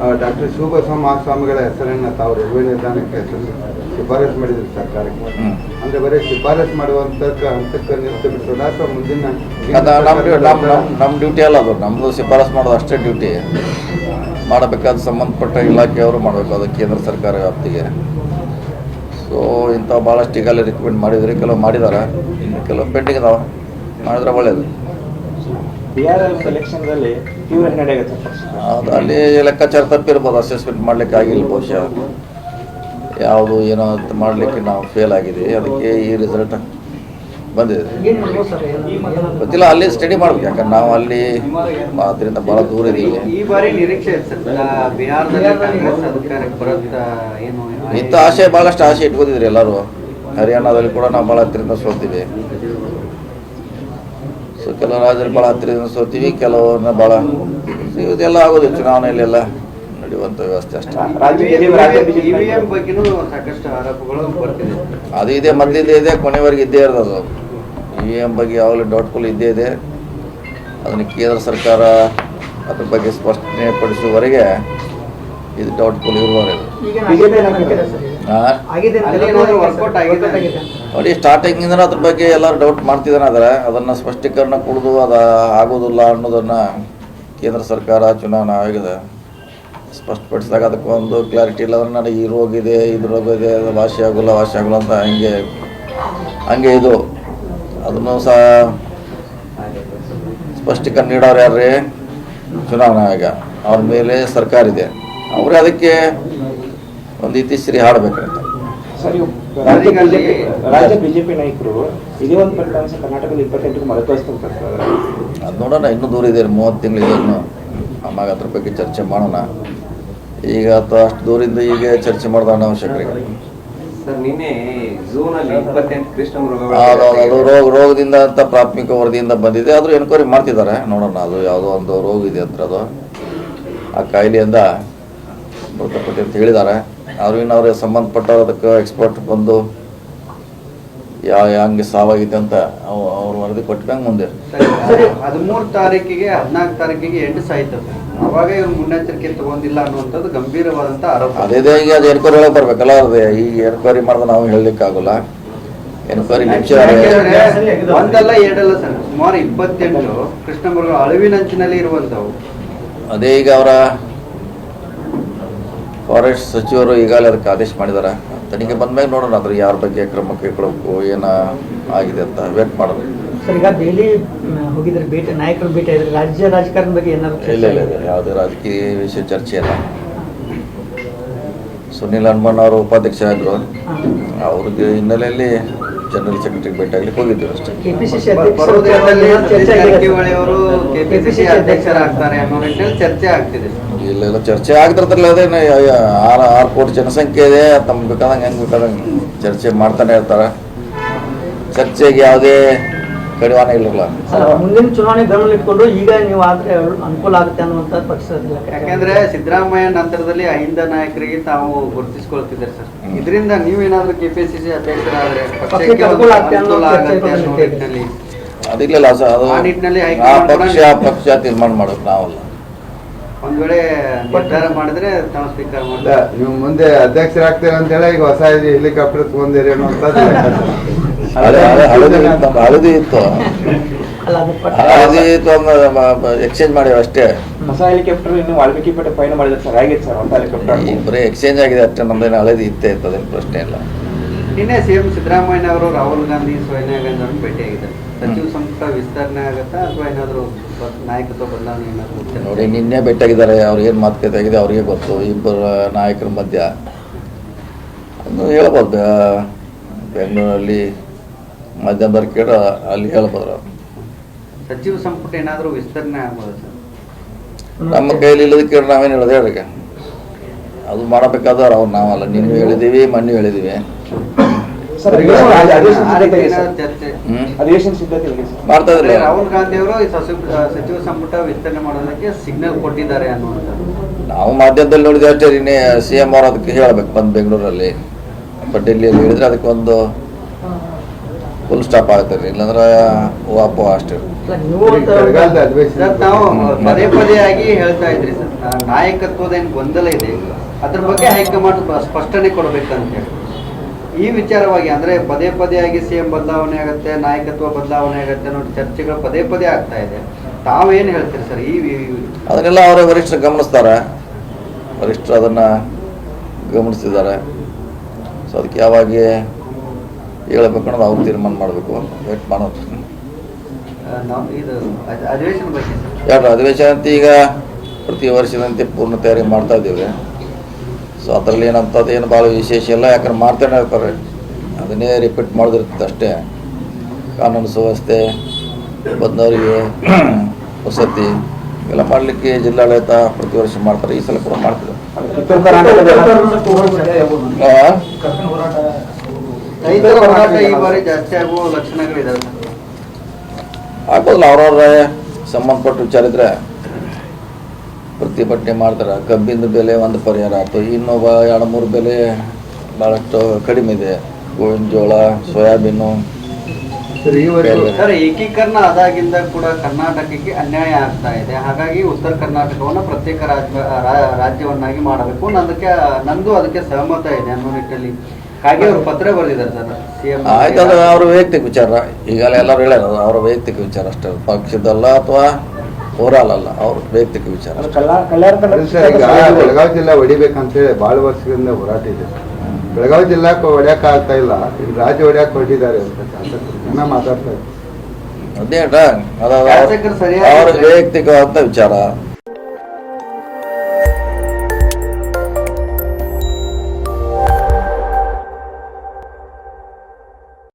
Doctor Shivabasava ಮಹಾಸ್ವಾಮಿಗಳ ಹೆಸರನ್ನು ತಾವು railway ನಿಲ್ದಾಣಕ್ಕೆ ಹೆಸರು ಶಿಫಾರಸ್ ಮಾಡಿದ್ರು ಸರ್ಕಾರಕ್ಕೆ. ಅಂದ್ರೆ ಬರೀ ಶಿಫಾರಸು ಮಾಡುವಂತ ಹಂತಕ್ಕೆ ನಿಂತು ಬಿಟ್ಟು ಅಥವಾ ಮುಂದಿನ ನಮ್ಮ ಡ್ಯೂ- ನಮ್ಮ ನಮ್ಮ ನಮ್ಮ ಡ್ಯೂಟಿ ಅಲ್ಲ ಅದು. ನಮ್ಮದು ಶಿಫಾರಸು ಮಾಡೋದು ಅಷ್ಟೇ ಡ್ಯೂಟಿ. ಮಾಡಬೇಕಾದ ಸಂಬಂಧಪಟ್ಟ ಇಲಾಖೆಯವರು ಮಾಡಬೇಕು. ಅದು ಕೇಂದ್ರ ಸರ್ಕಾರ ವ್ಯಾಪ್ತಿಗೆ. ಸೊ ಇಂಥ ಭಾಳಷ್ಟು ಈಗಲೇ ರಿಕಮೆಂಡ್ ಮಾಡಿದ್ರಿ. ಕೆಲವು ಮಾಡಿದ್ದಾರೆ ಇನ್ನು ಕೆಲವು ಪೆಂಡಿಂಗ್ ಇದಾವೆ ಮಾಡಿದ್ರೆ ಒಳ್ಳೆಯದು ಅದು ಅಲ್ಲಿ ಲೆಕ್ಕಾಚಾರ ತಪ್ಪಿರ್ಬೋದು ಅಸೆಸ್ಮೆಂಟ್ ಮಾಡ್ಲಿಕ್ಕೆ ಆಗಿಲ್ಲ ಬಹುಶಃ. ಯಾವುದು ಏನೋ ಅಂತ ಮಾಡಲಿಕ್ಕೆ ನಾವು ಫೇಲ್ ಆಗಿದೆ ಅದಕ್ಕೆ ಈ ರಿಸಲ್ಟ್ ಬಂದಿದೆ. ಏನ್ ಮಾಡ್ಬೋದು ಸರ್ ಗೊತ್ತಿಲ್ಲ ಅಲ್ಲಿ ಸ್ಟಡಿ ಮಾಡ್ಬೇಕು. ಯಾಕಂದ್ರೆ ನಾವು ಅಲ್ಲಿ ಅದರಿಂದ ಬಹಳ ದೂರ ಇದೀವಿ. ಈ ಬಾರಿ ನಿರೀಕ್ಷೆ ಇದೆ ಸರ್? ಆ, ಬಿಹಾರದಲ್ಲಿ ಕಾಂಗ್ರೆಸ್ ಅಧಿಕಾರಕ್ಕೆ ಬರುತ್ತಾ ಏನು ಇಂಥ ಆಸೆ ಭಾಳಷ್ಟು ಆಸೆ ಇಟ್ಕೊಂಡಿದ್ರಿ ಎಲ್ಲರೂ. ಹರಿಯಾಣದಲ್ಲಿ ಕೂಡ ನಾವು ಭಾಳ ಹತ್ತಿರದಿಂದ ಸೋತೀವಿ ಸೊ ಕೆಲವು ರಾಜರು ಭಾಳ ಹತ್ತಿರದಿಂದ ಸೋತೀವಿ ಕೆಲವನ್ನ ಭಾಳ ಇದೆಲ್ಲ ಆಗೋದು ಚುನಾವಣೆಯಲ್ಲೆಲ್ಲ ನಡೆಯುವಂಥ ವ್ಯವಸ್ಥೆ ಅಷ್ಟೇ. ಅದು ಇದೆ ಮೊದಲಿದ್ದೇ ಇದೆ ಕೊನೆವರೆಗೆ ಇದ್ದೇ ಇರೋದು ಇ ವಿ ಎಂ ಬಗ್ಗೆ ಯಾವಾಗಲೂ ಡೌಟ್ಫುಲ್ ಇದ್ದೇ ಇದೆ. ಅದನ್ನು ಕೇಂದ್ರ ಸರ್ಕಾರ ಅದ್ರ ಬಗ್ಗೆ ಸ್ಪಷ್ಟನೆ ಪಡಿಸುವವರೆಗೆ ಇದು ಡೌಟ್ ಫುಲ್ ಆಗಿದೆ. ಆಗಿದೆ ಆಗಿದೆ? ಆಗಿದೆ. ನೋಡಿ ಸ್ಟಾರ್ಟಿಂಗಿಂದ ಅದ್ರ ಬಗ್ಗೆ ಎಲ್ಲರೂ ಡೌಟ್ ಮಾಡ್ತಿದ್ದಾನೆ ಆದರೆ ಅದನ್ನು ಸ್ಪಷ್ಟೀಕರಣ ಕೊಡುದು ಅದು ಆಗೋದಿಲ್ಲ ಅನ್ನೋದನ್ನು ಕೇಂದ್ರ ಸರ್ಕಾರ ಚುನಾವಣಾ ಆಯೋಗದ ಸ್ಪಷ್ಟಪಡಿಸಿದಾಗ ಅದಕ್ಕೆ ಒಂದು ಕ್ಲಾರಿಟಿ ಇಲ್ಲ ಅಂದ್ರೆ ನನಗೆ ಈ ರೋಗ ಇದೆ ಇದು ರೋಗ ಇದೆ ಅದು ವಾಸಿ ಆಗೋಲ್ಲ ವಾಸಿ ಆಗೋಲ್ಲ ಅಂತ ಹಂಗೆ ಹಂಗೆ ಇದು. ಅದನ್ನು ಸಹ ಸ್ಪಷ್ಟೀಕರಣ ನೀಡೋರು ಯಾರ್ರಿ? ಚುನಾವಣಾ ಆಯೋಗ. ಅವ್ರ ಮೇಲೆ ಸರ್ಕಾರ ಇದೆ. ಅವರೇ ಅದಕ್ಕೆ ಒಂದು ಇತಿಶ್ರೀ ಹಾಡಬೇಕಂತ ರಾಜ್ಯ ಬಿಜೆಪಿ ರಾಜ್ಯ ಬಿಜೆಪಿ ನಾಯಕರು ಇದೇ ಒಂದು ಫಲಿತಾಂಶ ಕರ್ನಾಟಕದ ಇಪ್ಪತ್ತೆಂಟಕ್ಕೆ ಮರುಕಳಿಸ್ತಾರೆ ಸರ್ ಅದು ನೋಡೋಣ ಇನ್ನೂ ದೂರ ಇದೆ ಮೂವತ್ತು ತಿಂಗಳಿದೆ ಇನ್ನು. ಆಮಾಗ ಅದ್ರ ಬಗ್ಗೆ ಚರ್ಚೆ ಮಾಡೋಣ. ಈಗ ಅಥವಾ ಅಷ್ಟು ದೂರಿಂದ ಈಗ ಚರ್ಚೆ ಮಾಡೋದು ಅನಾವಶ್ಯಕರಿಗೆ. ಅದು ರೋಗ ರೋಗದಿಂದ ಅಂತ ಪ್ರಾಥಮಿಕ ವರದಿಯಿಂದ ಬಂದಿದೆ. ಆದರೂ ಎನ್ಕ್ವೈರಿ ಮಾಡ್ತಿದ್ದಾರೆ. ನೋಡೋಣ ಅದು ಯಾವುದೋ ಒಂದು ರೋಗ ಇದೆ ಅಂತ ಅದು. ಆ ಕಾಯಿಲೆಯಿಂದ ಮೃತಪಟ್ಟಿ ಅಂತ ಹೇಳಿದ್ದಾರೆ. ಆದ್ರೂ ಇನ್ನು ಅವ್ರಿಗೆ ಸಂಬಂಧಪಟ್ಟ ಅದಕ್ಕೆ ಎಕ್ಸ್ಪರ್ಟ್ ಬಂದು ಯಾವ ಹಂಗೆ ಸಾವಾಗಿದೆ ಅಂತ ಅವ್- ಅವ್ರು ವರದಿ ಕೊಟ್ಟಂಗೆ ಮುಂದೆ. ಹದಿಮೂರು ತಾರೀಕಿಗೆ ಹದಿನಾಲ್ಕು ತಾರೀಕಿಗೆ ಎಂಟು ಸಾಯ್ತು. ಅವಾಗ ಇವ್ರು ಮುನ್ನೆಚ್ಚರಿಕೆ ತಗೊಂಡಿಲ್ಲ ಅನ್ನುವಂಥದ್ದು ಗಂಭೀರವಾದಂಥ ಆರೋಪ. ಅದೇ ಈಗ ಅದು ಎನ್ಕ್ವೈರಿ ಒಳಗೆ ಬರ್ಬೇಕಲ್ಲ ಅದು ಈ ಎನ್ಕ್ವೈರಿ ಮಾಡಿದ್ರೆ ನಾವು ಹೇಳಲಿಕ್ಕಾಗಲ್ಲ. ಎನ್ಕ್ವೈರಿ ಒಂದಲ್ಲ ಎರಡಲ್ಲ ಸರ್ ಸುಮಾರು ಇಪ್ಪತ್ತೆಂಟು ಕೃಷ್ಣ ಅಳವಿನಂಚಿನಲ್ಲಿ ಅಳಿವಿನಂಚಿನಲ್ಲಿ ಇರುವಂಥವು. ಅದೇ ಈಗ ಅವರ ಫಾರೆಸ್ಟ್ ಸಚಿವರು ಈಗಾಗಲೇ ಅದಕ್ಕೆ ಆದೇಶ ಮಾಡಿದ್ದಾರೆ ತನಿಖೆ ಬಂದ್ಮೇಲೆ ನೋಡೋಣ ಅದ್ರ ಯಾರ ಬಗ್ಗೆ ಕ್ರಮ ಕೈಗೊಳ್ಳಬೇಕು ಏನ ಆಗಿದೆ ಅಂತ ವೇಟ್ ಮಾಡೋದು ಸರ್ ಈಗ ದೆಹಲಿ ಹೋಗಿದ್ರೆ ಭೇಟಿ ನಾಯಕರು ಭೇಟಿ ಆದ್ರೆ ರಾಜ್ಯ ರಾಜಕಾರಣ ಬಗ್ಗೆ ಏನಾದ್ರು ಚರ್ಚೆ ಇಲ್ಲ ಇಲ್ಲ ಇಲ್ಲ ಯಾವುದೇ ರಾಜಕೀಯ ವಿಷಯ ಚರ್ಚೆ ಇಲ್ಲ. ಸುನಿಲ್ ಹನುಮನ್ ಅವರು ಉಪಾಧ್ಯಕ್ಷ ಆದರು ಹಾ. ಅವ್ರಿಗೆ ಹಿನ್ನೆಲೆಯಲ್ಲಿ ಜನರಲ್ ಸೆಕ್ರೆಟರಿ ಭೇಟಿ ಆಗ್ಲಿಕ್ಕೆ ಹೋಗಿದ್ದೇವೆ ಅಷ್ಟೇ. ಬರೋ ದಿನದಲ್ಲಿ ಜಾರಕಿಹೊಳಿ ಅವರು ಕೆಪಿಸಿಸಿ ಅಧ್ಯಕ್ಷರಾಗ್ತಾರೆ ಅನ್ನೋ ನಿಟ್ಟಿನಲ್ಲಿ ಚರ್ಚೆ ಆಗ್ತಿದೆ. ಇಲ್ಲ ಇಲ್ಲ ಚರ್ಚೆ ಆಗ್ತಿರ್ತಿಲ್ಲ ಅದೇನು ಆರು ಆರು ಕೋಟಿ ಜನಸಂಖ್ಯೆ ಇದೆ ತಮ್ಗೆ ಬೇಕಾದಂಗೆ ಹೆಂಗೆ ಬೇಕಾದಂಗೆ ಚರ್ಚೆ ಮಾಡ್ತಾನೆ ಇರ್ತಾರೆ. ಚರ್ಚೆಗೆ ಯಾವುದೇ ಕಡಿವಾಣ ಇರಲಿಲ್ಲ ಮುಂದಿನ ಚುನಾವಣೆ ಗಮನ ಇಟ್ಕೊಂಡು ಈಗ ನೀವು ಆದ್ರೆ ಅನುಕೂಲ ಆಗುತ್ತೆ ಅನ್ನುವಂತ ಪಕ್ಷ ಯಾಕಂದ್ರೆ ಸಿದ್ದರಾಮಯ್ಯ ನಂತರದಲ್ಲಿ ಅಹಿಂದ ನಾಯಕರಿಗೆ ತಾವು ಗುರುತಿಸಿಕೊಳ್ತಿದ್ದಾರೆ ಸರ್. ಇದ್ರಿಂದ ನೀವೇನಾದ್ರೂ ಕೆಪಿಸಿಸಿ ಅಧ್ಯಕ್ಷರಾದ್ರೆ ಅನುಕೂಲ ಅನ್ನೋ ಆಗತ್ತೆ ನಿಟ್ಟಿನಲ್ಲಿ. ಅದಿಲ್ಲ ಸರ್ ಅದು ಆ ನಿಟ್ಟಿನಲ್ಲಿ ಪಕ್ಷ ಪಕ್ಷ ತೀರ್ಮಾನ ಮಾಡೋದು ನಾವಲ್ಲ. ಒಂದ್ ವೇಳೆ ನಿರ್ಧಾರ ಮಾಡಿದ್ರೆ ತಾವು ಸ್ವೀಕಾರ ಅಲ್ಲ, ಮಾಡ್ತಾರೆ ನೀವು ಮುಂದೆ ಅಧ್ಯಕ್ಷರಾಗ್ತೀರ ಅಂತ ಹೇಳಿ ಈಗ ಹೊಸ ಹೆಲಿಕಾಪ್ಟರ್ ತಗೊಂಡಿರಿ ಅನ್ನುವಂಥದ್ದು ಹಳೆ- ಹಳೆ- ಹಳದಿ ಇತ್ತು ಹಳದಿ ಇತ್ತು ಎಕ್ಸ್ಚೇಂಜ್ ಮಾಡಿವಿ ಅಷ್ಟೇ. ಹೊಸ ಹೆಲಿಕಾಪ್ಟರ್ ಇನ್ನು ವಾಲ್ಮೀಕಿ ಪೇಟೆ ಪಯಣ ಮಾಡಿದ್ರೆ ಸರ್ ಆಗಿತ್ತು ಸರ್ ಹೊಸ ಹೆಲಿಕಾಪ್ಟರ್ ಬರೀ ಎಕ್ಸ್ಚೇಂಜ್ ಆಗಿದೆ ಅಷ್ಟೇ ನಮ್ದೇನು ಹಳದಿ ಇತ್ತೇ ಇತ್ತು ಅದೇನು ಪ್ರಶ್ನೆ ಇಲ್ಲ. ನಿನ್ನೆ ಸಿಎಂ ಸಿದ್ದರಾಮಯ್ಯ ಅವರು ರಾಹುಲ್ ಗಾಂಧಿ ಸೋನಿಯಾ ಗಾಂಧಿ ಅವರನ್ನು ಭೇಟಿಯಾಗಿದ್ದಾರೆ ಸಚಿವ ಸಂಪುಟ ವಿಸ್ತರಣೆ ಆಗತ್ತಾ ಅಥವಾ ಏನಾದ್ರು ನಾಯಕತ್ವ ಬದಲಾವಣೆ ಏನಾದ್ರು ನೋಡಿ ನಿನ್ನೆ ಭೇಟಿಯಾಗಿದ್ದಾರೆ ಅವ್ರು ಏನು ಮಾತುಕತೆ ಆಗಿದೆ ಅವ್ರಿಗೆ ಗೊತ್ತು ಇಬ್ಬರ ನಾಯಕರ ಮಧ್ಯ. ಆ, ಬೆಂಗಳೂರಲ್ಲಿ ಮಧ್ಯಂತರ ಕೇಳ ಅಲ್ಲಿ ಹೇಳ್ಬೋದು. ಸಚಿವ ಸಂಪುಟ ಏನಾದರೂ ವಿಸ್ತರಣೆ ಆಗ್ಬೋದು ಸರ್? ನಮ್ಮ ಕೈಲಿ ಇಲ್ಲದ ಕೇಳಿ ನಾವೇನು ಹೇಳೋದು ಹೇಳ್ರಿ ಅದು ಮಾಡಬೇಕಾದವ್ರು ಅವ್ರು ನಾವಲ್ಲ. ನಿನ್ನೆ ಹೇಳಿದೀವಿ ಮಣ್ಣು ಹೇಳಿದೀವಿ. ಮಾಡ್ತಾ ಅಂದ್ರೆ ರಾಹುಲ್ ಗಾಂಧಿ ಅವರು ಈ ಸಚಿವ ಸಚಿವ ಸಂಪುಟ ವಿಸ್ತರಣೆ ಮಾಡೋದಕ್ಕೆ ಸಿಗ್ನಲ್ ಕೊಟ್ಟಿದ್ದಾರೆ ಅನ್ನುವಂಥದ್ದು. ನಾವು ಮಾಧ್ಯಮದಲ್ಲಿ ನೋಡಿದ್ರೆ ಅಷ್ಟೇ ಸಿ ಎಂ ಅವ್ರು ಅದಕ್ಕೆ ಹೇಳ್ಬೇಕು ಬಂದು ಬೆಂಗಳೂರಲ್ಲಿ. ಬಟ್ ಡೆಲ್ಲಿಯಲ್ಲಿ ಹೇಳಿದ್ರೆ ಅದಕ್ಕೆ ಒಂದು ಫುಲ್ ಸ್ಟಾಪ್ ಆಗುತ್ತೆ. ರೀ ಇಲ್ಲಾಂದ್ರೆ ಅಪ್ಪ ಅಷ್ಟೇ. ನೀವು ಅಂತ ಸರ್ ನಾವು ಪದೇ ಪದೇ ಆಗಿ ಹೇಳ್ತಾ ಇದ್ರಿ ಸರ್ ನಾ- ನಾಯಕತ್ವದ ಏನು ಗೊಂದಲ ಇದೆ ಅದ್ರ ಬಗ್ಗೆ ಹೈಕಮಾಂಡ್ ಸ್ಪ- ಸ್ಪಷ್ಟನೆ ಕೊಡ್ಬೇಕಂತ ಹೇಳಿ. ಈ ವಿಚಾರವಾಗಿ ಅಂದ್ರೆ ಪದೇ ಪದೇ ಆಗಿ ಸಿಎಂ ಬದಲಾವಣೆ ಆಗುತ್ತೆ ನಾಯಕತ್ವ ಬದಲಾವಣೆ ಆಗುತ್ತೆ ನೋಡಿ ಚರ್ಚೆಗಳು ಪದೇ ಪದೇ ಆಗ್ತಾ ಇದೆ. ತಾವೇನ್ ಹೇಳ್ತೀರಿ ಸರ್ ಈ ಈ- ಅದನ್ನೆಲ್ಲ ಅವರ ವರಿಷ್ಠರು ಗಮನಿಸ್ತಾರೆ. ವರಿಷ್ಠರು ಅದನ್ನ ಗಮನಿಸ್ತಿದ್ದಾರೆ ಸೊ ಅದಕ್ಕೆ ಯಾವಾಗ ಹೇಳ್ಬೇಕು ಅನ್ನೋದು ಅವ್ರು ತೀರ್ಮಾನ ಮಾಡಬೇಕು ವೇಟ್ ಮಾಡೋದು ಆ, ನಾವು ಇದು ಅಧ್- ಅಧಿವೇಶನ ಎರಡು ಅಂತ ಈಗ ಪ್ರತಿ ವರ್ಷದಂತೆ ಪೂರ್ಣ ತಯಾರಿ ಮಾಡ್ತಾ ಇದ್ದೇವೆ. ಸೊ ಅದರಲ್ಲಿ ಏನಂತದ್ದು ಏನು ಭಾಳ ವಿಶೇಷ ಇಲ್ಲ. ಯಾಕಂದ್ರೆ ಮಾಡ್ತೇನೆ ಇರ್ತಾರೆ. ಅದನ್ನೇ ರಿಪೀಟ್ ಮಾಡೋದಿರ್ತದೆ ಅಷ್ಟೇ. ಕಾನೂನು ಸುವ್ಯವಸ್ಥೆ ಬಂದವರಿಗೆ ವಸತಿ ಎಲ್ಲ ಮಾಡಲಿಕ್ಕೆ ಜಿಲ್ಲಾಡಳಿತ ಪ್ರತಿ ವರ್ಷ ಮಾಡ್ತಾರೆ. ಈ ಸಲ ಕೂಡ ಮಾಡ್ತಿದ್ದಾರೆ? ರೈತರ ಹೋರಾಟ ಈ ಬಾರಿ ಜಾಸ್ತಿ ಆಗುವ ಲಕ್ಷಣಗಳಿದಾವೆ ಅವ್ರವ್ರ ಸಂಬಂಧಪಟ್ಟ ವಿಚಾರ ಇದ್ರೆ ಪ್ರತಿಭಟನೆ ಮಾಡ್ತಾರೆ. ಕಬ್ಬಿಂದ ಬೆಲೆ ಒಂದು ಪರಿಹಾರ ಆಯ್ತು. ಇನ್ನೊಬ್ಬ ಎರಡು ಮೂರು ಬೆಲೆ ಭಾಳಷ್ಟು ಕಡಿಮೆ ಇದೆ. ಗೋವಿನ ಜೋಳ ಸೋಯಾಬೀನು ಏಕೀಕರಣ ಆದಾಗಿಂದ ಕೂಡ ಕರ್ನಾಟಕಕ್ಕೆ ಅನ್ಯಾಯ ಆಗ್ತಾ ಇದೆ. ಹಾಗಾಗಿ ಉತ್ತರ ಕರ್ನಾಟಕವನ್ನು ಪ್ರತ್ಯೇಕ ರಾಜ್ಯ ರಾಜ್ಯವನ್ನಾಗಿ ಮಾಡಬೇಕು. ಅದಕ್ಕೆ ನಂದು ಅದಕ್ಕೆ ಸಹಮತ ಇದೆ ಅನ್ನೋ ನಿಟ್ಟಿನಲ್ಲಿ. ಹಾಗೆ ಅವರು ಪತ್ರ ಬರೆದಿದ್ದಾರೆ ಸರ್ ಸಿಎಂ ಆಯ್ತು ಅದು ಅವ್ರ ವೈಯಕ್ತಿಕ ವಿಚಾರ. ಈಗಲೇ ಎಲ್ಲರೂ ಹೇಳ್ಯಾರ ಅವರ ವೈಯಕ್ತಿಕ ವಿಚಾರ ಅಷ್ಟೇ. ಪಕ್ಷದಲ್ಲ ಅಥವಾ ಓವರಾಲ್ ಅಲ್ಲ ಅವ್ರ ವೈಯಕ್ತಿಕ ವಿಚಾರ ಬೆಳಗಾವಿ ಜಿಲ್ಲಾ ಹೊಡಿಬೇಕಂತೇಳಿ ಭಾಳ ವರ್ಷದಿಂದ ಹೋರಾಟ ಇದೆ. ಬೆಳಗಾವಿ ಜಿಲ್ಲಾಕ್ಕೆ ಹೊಡ್ಯಕ್ಕೆ ಆಗ್ತಾ ಇಲ್ಲ. ರಾಜ್ಯ ಹೊಡ್ಯಕ್ಕೆ ಹೊರಟಿದ್ದಾರೆ ಅಂತ ಮಾತಾಡ್ತಾರೆ ಜನ ಮಾತಾಡ್ತಾ ಇದ್ದಾರೆ. ಅದೇ ಅವ್ರ ವೈಯಕ್ತಿಕವಾದ ವಿಚಾರ.